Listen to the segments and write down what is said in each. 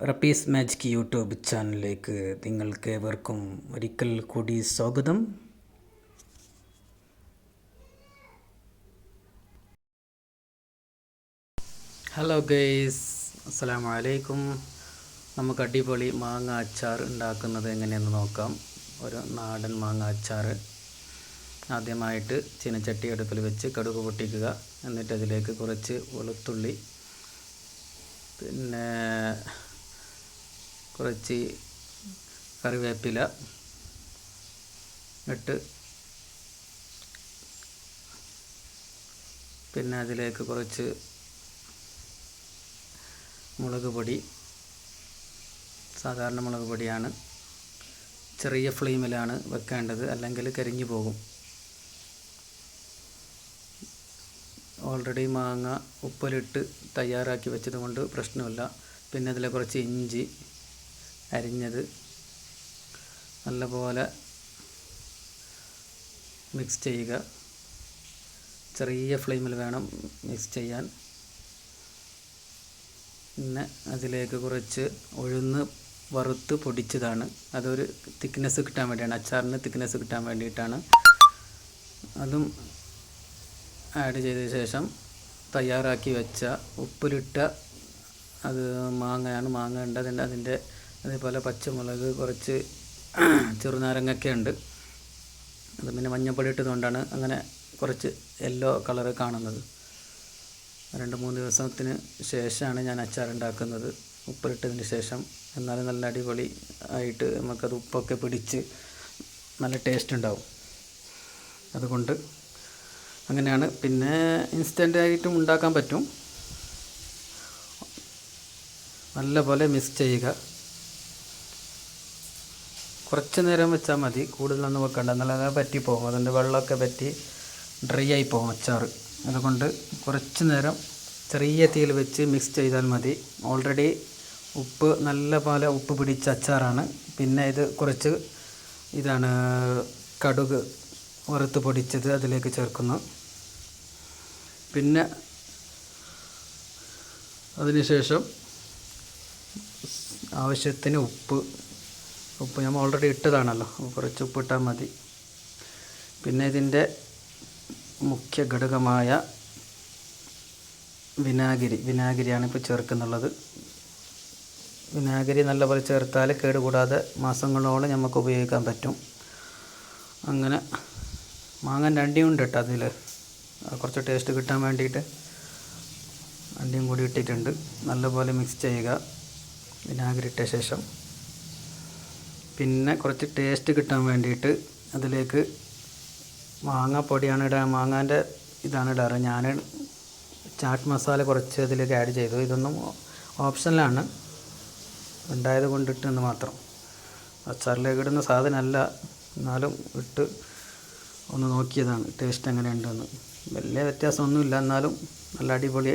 റപ്പീസ് magic YouTube ചാനലിലേക്ക് നിങ്ങൾക്ക് ഏവർക്കും ഒരിക്കൽ കൂടി സ്വാഗതം. ഹലോ ഗൈസ് അസ്സാം വലൈക്കും നമുക്ക് അടിപൊളി മാങ്ങ അച്ചാർ ഉണ്ടാക്കുന്നത് എങ്ങനെയെന്ന് നോക്കാം. ഒരു നാടൻ മാങ്ങ അച്ചാർ ആദ്യമായിട്ട് ചീനച്ചട്ടി അടുപ്പിൽ വെച്ച് കടുക് പൊട്ടിക്കുക. എന്നിട്ട് അതിലേക്ക് കുറച്ച് വെളുത്തുള്ളി. പിന്നെ കുറച്ച് കറിവേപ്പില ഇട്ട് പിന്നെ അതിലേക്ക് കുറച്ച് മുളക് പൊടി സാധാരണ മുളക് പൊടിയാണ്. ചെറിയ ഫ്ലെയിമിലാണ് വെക്കേണ്ടത് അല്ലെങ്കിൽ കരിഞ്ഞു പോകും. ഓൾറെഡി മാങ്ങ ഉപ്പിലിട്ട് തയ്യാറാക്കി വെച്ചത് കൊണ്ട് പ്രശ്നമില്ല. പിന്നെ അതിൽ കുറച്ച് ഇഞ്ചി അരിഞ്ഞത് നല്ലപോലെ മിക്സ് ചെയ്യുക. ചെറിയ ഫ്ലെയിമിൽ വേണം മിക്സ് ചെയ്യാൻ. പിന്നെ അതിലേക്ക് കുറച്ച് ഉഴുന്ന് വറുത്ത് പൊടിച്ചതാണ്. അതൊരു തിക്നെസ് കിട്ടാൻ വേണ്ടിയാണ്. അച്ചാറിന് തിക്നെസ് കിട്ടാൻ വേണ്ടിയിട്ടാണ്. അതും ആഡ് ചെയ്ത ശേഷം തയ്യാറാക്കി വെച്ച ഉപ്പിലിട്ട അത് മാങ്ങയാണ്. മാങ്ങ ഉണ്ട്. അതിന്റെ അതിന്റെ അതേപോലെ പച്ചമുളക് കുറച്ച് ചെറുനാരങ്ങയൊക്കെ ഉണ്ട് അത് പിന്നെ മഞ്ഞപ്പൊടി ഇട്ടതുകൊണ്ടാണ് അങ്ങനെ കുറച്ച് യെല്ലോ കളറ് കാണുന്നത്. രണ്ട് മൂന്ന് ദിവസത്തിന് ശേഷമാണ് ഞാൻ അച്ചാർ ഉണ്ടാക്കുന്നത് ഉപ്പിലിട്ടതിന് ശേഷം. എന്നാലും നല്ല അടിപൊളി ആയിട്ട് നമുക്കത് ഉപ്പൊക്കെ പിടിച്ച് നല്ല ടേസ്റ്റ് ഉണ്ടാവും. അതുകൊണ്ട് അങ്ങനെയാണ്. പിന്നെ ഇൻസ്റ്റന്റ് ആയിട്ടും ഉണ്ടാക്കാൻ പറ്റും. നല്ല പോലെ മിക്സ് ചെയ്യുക. കുറച്ച് നേരം വെച്ചാൽ മതി. കൂടുതലൊന്നും വെക്കണ്ട. എന്നാലും പറ്റിപ്പോകും അതിന്റെ വെള്ളമൊക്കെ പറ്റി ഡ്രൈ ആയി പോകും അച്ചാർ അതുകൊണ്ട് കുറച്ച് നേരം ചെറിയ തീയിൽ വെച്ച് മിക്സ് ചെയ്താൽ മതി. ഓൾറെഡി ഉപ്പ് നല്ല പോലെ ഉപ്പ് പിടിച്ച അച്ചാറാണ്. പിന്നെ ഇത് കുറച്ച് ഇതാണ് കടുക് വറുത്ത് പൊടിച്ചത് അതിലേക്ക് ചേർക്കുന്നു. പിന്നെ അതിനുശേഷം ആവശ്യത്തിന് ഉപ്പ് ഉപ്പ് നമ്മൾ ഓൾറെഡി ഇട്ടതാണല്ലോ. കുറച്ച് ഉപ്പിട്ടാൽ മതി. പിന്നെ ഇതിന്റെ മുഖ്യ ഘടകമായ വിനാഗിരി. വിനാഗിരിയാണ് ഇപ്പോൾ ചേർക്കുന്നുള്ളത്. വിനാഗിരി നല്ലപോലെ ചേർത്താൽ കേടുകൂടാതെ മാസങ്ങളോളം നമുക്ക് ഉപയോഗിക്കാൻ പറ്റും. അങ്ങനെ മാങ്ങൻ രണ്ടിയും ഉണ്ട് കേട്ടോ അതിൽ കുറച്ച് ടേസ്റ്റ് കിട്ടാൻ വേണ്ടിയിട്ട് രണ്ടിയും കൂടി ഇട്ടിട്ടുണ്ട്. നല്ലപോലെ മിക്സ് ചെയ്യുക. വിനാഗിരി ഇട്ട ശേഷം പിന്നെ കുറച്ച് ടേസ്റ്റ് കിട്ടാൻ വേണ്ടിയിട്ട് അതിലേക്ക് മാങ്ങാപ്പൊടിയാണ് ഇടുക മാങ്ങാന്റെ ഇതാണ് ഇടാറ് ഞാൻ ചാറ്റ് മസാല കുറച്ച് അതിലേക്ക് ആഡ് ചെയ്തു. ഇതൊന്നും ഓപ്ഷനിലാണ് ഉണ്ടായത് കൊണ്ടിട്ടെന്ന് മാത്രം. അച്ചാറിലേക്ക് ഇടുന്ന സാധനമല്ല. എന്നാലും ഇട്ട് ഒന്ന് നോക്കിയതാണ് ടേസ്റ്റ് എങ്ങനെയുണ്ടെന്ന്. വലിയ വ്യത്യാസമൊന്നുമില്ല. എന്നാലും നല്ല അടിപൊളി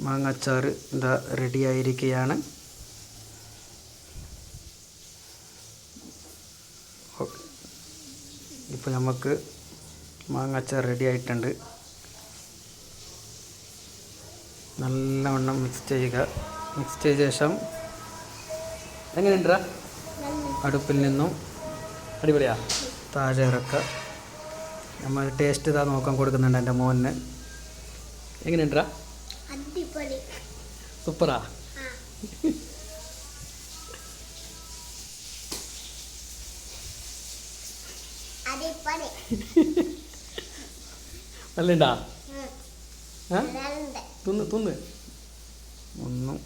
മാങ്ങ അച്ചാർ എന്താ റെഡി ആയിരിക്കുകയാണ് ഇപ്പോൾ നമുക്ക് മാങ്ങാച്ച റെഡി ആയിട്ടുണ്ട്. നല്ലവണ്ണം മിക്സ് ചെയ്യുക. മിക്സ് ചെയ്ത ശേഷം എങ്ങനെയുണ്ടാ അടുപ്പിൽ നിന്നും അടിപൊളിയാ. താഴെ ഇറക്കുക. നമ്മൾ ടേസ്റ്റ് ഇതാ നോക്കാൻ കൊടുക്കുന്നുണ്ട് എന്റെ മോന്. എങ്ങനെയുണ്ടാ സൂപ്പറാ. നല്ലണ്ടാ തിന്ന് തിന്ന്. ഒന്നും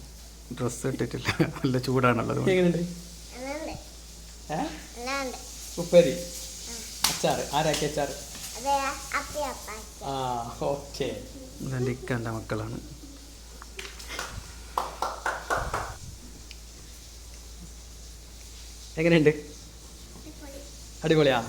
ഡ്രസ്സ് ഇട്ടിട്ടില്ല. നല്ല ചൂടാണുള്ളത് നല്ലുണ്ട്. ഉപ്പേരി? അച്ചാറ്. ആരാക്കി അച്ചാറ്? ആ ഓക്കെ. ഇക്കന്റെ മക്കളാണ്. എങ്ങനെയുണ്ട്? അടിപൊളി. അടിപൊളിയാ?